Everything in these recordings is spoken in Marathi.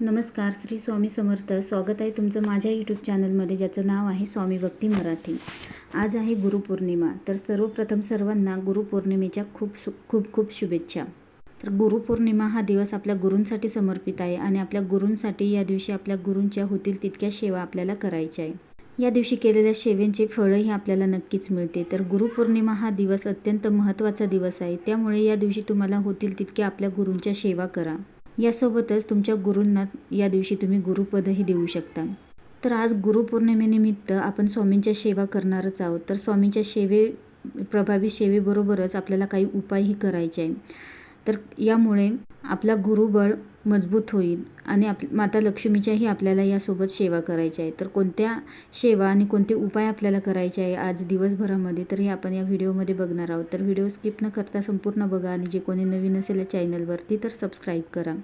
नमस्कार श्री स्वामी समर्थ. स्वागत आहे तुमचं माझ्या यूट्यूब चॅनलमध्ये ज्याचं नाव आहे स्वामी भक्ती मराठी. आज आहे गुरुपौर्णिमा. तर सर्वप्रथम सर्वांना गुरुपौर्णिमेच्या खूप सु खूप खूप शुभेच्छा. तर गुरुपौर्णिमा हा दिवस आपल्या गुरूंसाठी समर्पित आहे आणि आपल्या गुरूंसाठी या दिवशी आपल्या गुरूंच्या होतील तितक्या सेवा आपल्याला करायच्या आहे. या दिवशी केलेल्या सेवेंचे फळही आपल्याला नक्कीच मिळते. तर गुरुपौर्णिमा हा दिवस अत्यंत महत्त्वाचा दिवस आहे. त्यामुळे या दिवशी तुम्हाला होतील तितक्या आपल्या गुरूंच्या सेवा करा. यासोबतच तुमच्या गुरूंना या दिवशी तुम्ही गुरुपदही देऊ शकता. तर आज गुरुपौर्णिमेनिमित्त आपण स्वामींच्या सेवा करणारच आहोत. तर स्वामींच्या सेवे प्रभावी सेवेबरोबरच आपल्याला काही उपायही करायचे आहे तर यामुळे आपला गुरुबळ मजबूत होईल आणि आप माता लक्ष्मीच्याही आपल्याला यासोबत सेवा करायच्या आहे. तर कोणत्या सेवा आणि कोणते उपाय आपल्याला करायचे आहे आज दिवसभरामध्ये तर हे आपण या व्हिडिओमध्ये बघणार आहोत. तर व्हिडिओ स्किप न करता संपूर्ण बघा आणि जे कोणी नवीन असेल या चॅनलवरती तर सबस्क्राईब करा.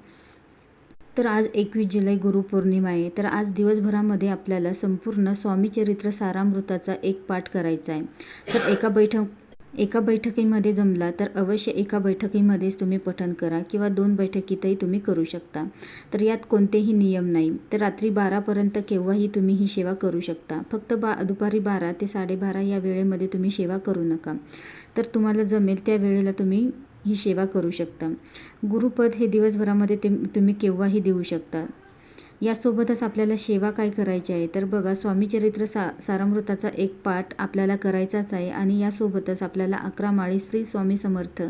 तर आज एकवीस जुलै गुरुपौर्णिमा आहे. तर आज दिवसभरामध्ये आपल्याला संपूर्ण स्वामी चरित्र सारामृताचा एक पाठ करायचा आहे. तर एका बैठक एका बैठकीमध्ये जमला तर अवश्य एका बैठकीमध्येच तुम्ही पठण करा किंवा दोन बैठकीतही तुम्ही करू शकता. तर यात कोणतेही नियम नाही. तर रात्री बारापर्यंत केव्हाही तुम्ही ही सेवा करू शकता. फक्त बा दुपारी बारा ते साडेबारा या वेळेमध्ये तुम्ही सेवा करू नका. तर तुम्हाला जमेल त्या वेळेला तुम्ही ही सेवा करू शकता. गुरुपद हे दिवसभरामध्ये ते तुम्ही केव्हाही देऊ शकता. यासोबतच आपल्याला सेवा काय करायची आहे? तर बघा स्वामीचरित्र सा सारामृताचा एक पाठ आपल्याला करायचाच आहे आणि यासोबतच आपल्याला अकरा माळी श्री स्वामी समर्थ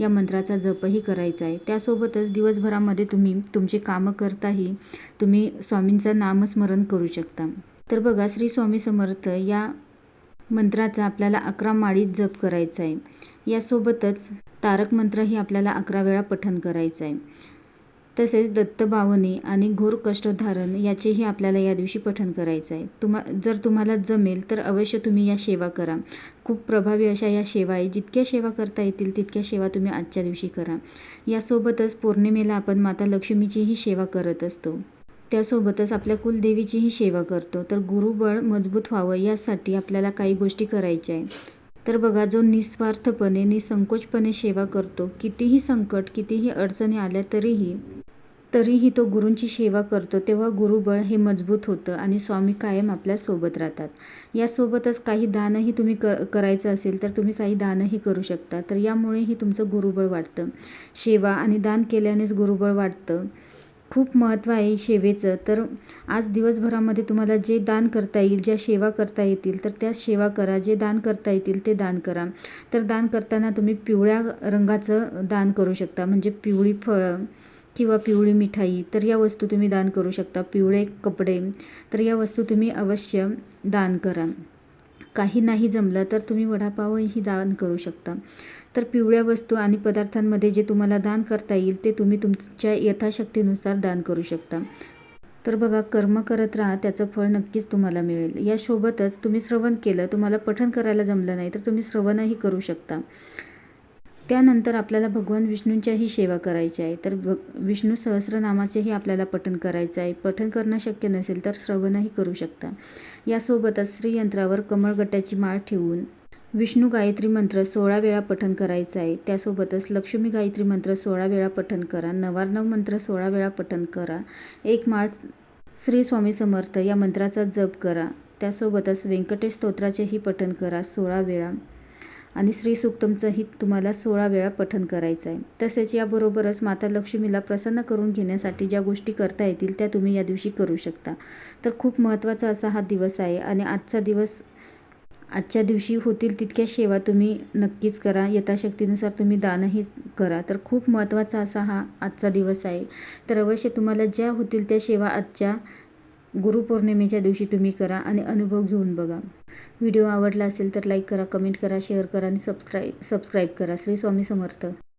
या मंत्राचा जपही करायचा आहे. त्यासोबतच दिवसभरामध्ये तुम्ही तुमचे कामं करताही तुम्ही स्वामींचं नामस्मरण करू शकता. तर बघा श्री स्वामी समर्थ या मंत्राचा आपल्याला अकरा माळीत जप करायचा आहे. यासोबतच तारक मंत्रही आपल्याला अकरा वेळा पठण करायचं आहे. तसेच दत्तभावनी आणि घोर कष्टधारण याचेही आपल्याला या दिवशी पठण करायचं आहे. तुम्हा जर तुम्हाला जमेल तर अवश्य तुम्ही या सेवा करा. खूप प्रभावी अशा या सेवा आहे. जितक्या सेवा करता येतील तितक्या सेवा तुम्ही आजच्या दिवशी करा. यासोबतच पौर्णिमेला आपण माता लक्ष्मीचीही सेवा करत असतो. त्यासोबतच आपल्या कुलदेवीचीही सेवा करतो. तर गुरुबळ मजबूत व्हावं यासाठी आपल्याला काही गोष्टी करायच्या आहे तर बघा जो निस्वार्थपणे निसंकोचपणे सेवा करतो कितीही संकट कितीही अडचणी आल्या तरीही तरीही तो गुरूंची सेवा करतो तेव्हा गुरुबळ हे मजबूत होतं आणि स्वामी कायम आपल्यासोबत राहतात. यासोबतच काही दानही तुम्ही क करायचं असेल तर तुम्ही काही दानही करू शकता. तर यामुळेही तुमचं गुरुबळ वाढतं. सेवा आणि दान केल्यानेच गुरुबळ वाढतं. खूप महत्त्व आहे सेवेचं. तर आज दिवसभरामध्ये तुम्हाला जे दान करता येईल ज्या सेवा करता येतील तर त्या सेवा करा. जे दान करता येतील ते दान करा. तर दान करताना तुम्ही पिवळ्या रंगाचं दान करू शकता. म्हणजे पिवळी फळं किंवा पिवळी मिठाई तर या वस्तू तुम्ही दान करू शकता. पिवळे कपडे तर या वस्तू तुम्ही अवश्य दान करा. काही नाही जमलं तर तुम्ही वडापावही दान करू शकता. तर पिवळ्या वस्तू आणि पदार्थांमध्ये जे तुम्हाला दान करता येईल ते तुम्ही तुमच्या यथाशक्तीनुसार दान करू शकता. तर बघा कर्म करत राहा त्याचं फळ नक्कीच तुम्हाला मिळेल. यासोबतच तुम्ही श्रवण केलं तुम्हाला पठण करायला जमलं नाही तर तुम्ही श्रवणही करू शकता. त्यानंतर आपल्याला भगवान विष्णूंच्याही सेवा करायची आहे. तर भ विष्णू सहस्रनामाचेही आपल्याला पठण करायचं आहे. पठण करणं शक्य नसेल तर श्रवणही करू शकता. यासोबतच श्रीयंत्रावर कमळगट्याची माळ ठेवून विष्णू गायत्री मंत्र सोळा वेळा पठण करायचं आहे. त्यासोबतच लक्ष्मी गायत्री मंत्र सोळा वेळा पठण करा. नवार्णव मंत्र सोळा वेळा पठण करा. एक माळ श्री स्वामी समर्थ या मंत्राचा जप करा. त्यासोबतच व्यंकटेश स्तोत्राचेही पठण करा. सोळा वेळा आणि श्री सुक्तमचंही तुम्हाला सोळा वेळा पठण करायचं आहे तसेच याबरोबरच माता लक्ष्मीला प्रसन्न करून घेण्यासाठी ज्या गोष्टी करता येतील त्या तुम्ही या दिवशी करू शकता. तर खूप महत्त्वाचा असा हा दिवस आहे आणि आजचा दिवस आजच्या दिवशी होतील तितक्या सेवा तुम्ही नक्कीच करा. यथाशक्तीनुसार तुम्ही दानही करा. तर खूप महत्त्वाचा असा हा आजचा दिवस आहे. तर अवश्य तुम्हाला ज्या होतील त्या सेवा आजच्या गुरुपौर्णिमेच्या दिवशी तुम्ही करा आणि अनुभव घेऊन बघा. व्हिडिओ आवडला असेल तर लाईक करा कमेंट करा शेअर करा आणि सबस्क्राईब सबस्क्राईब करा. श्री स्वामी समर्थ.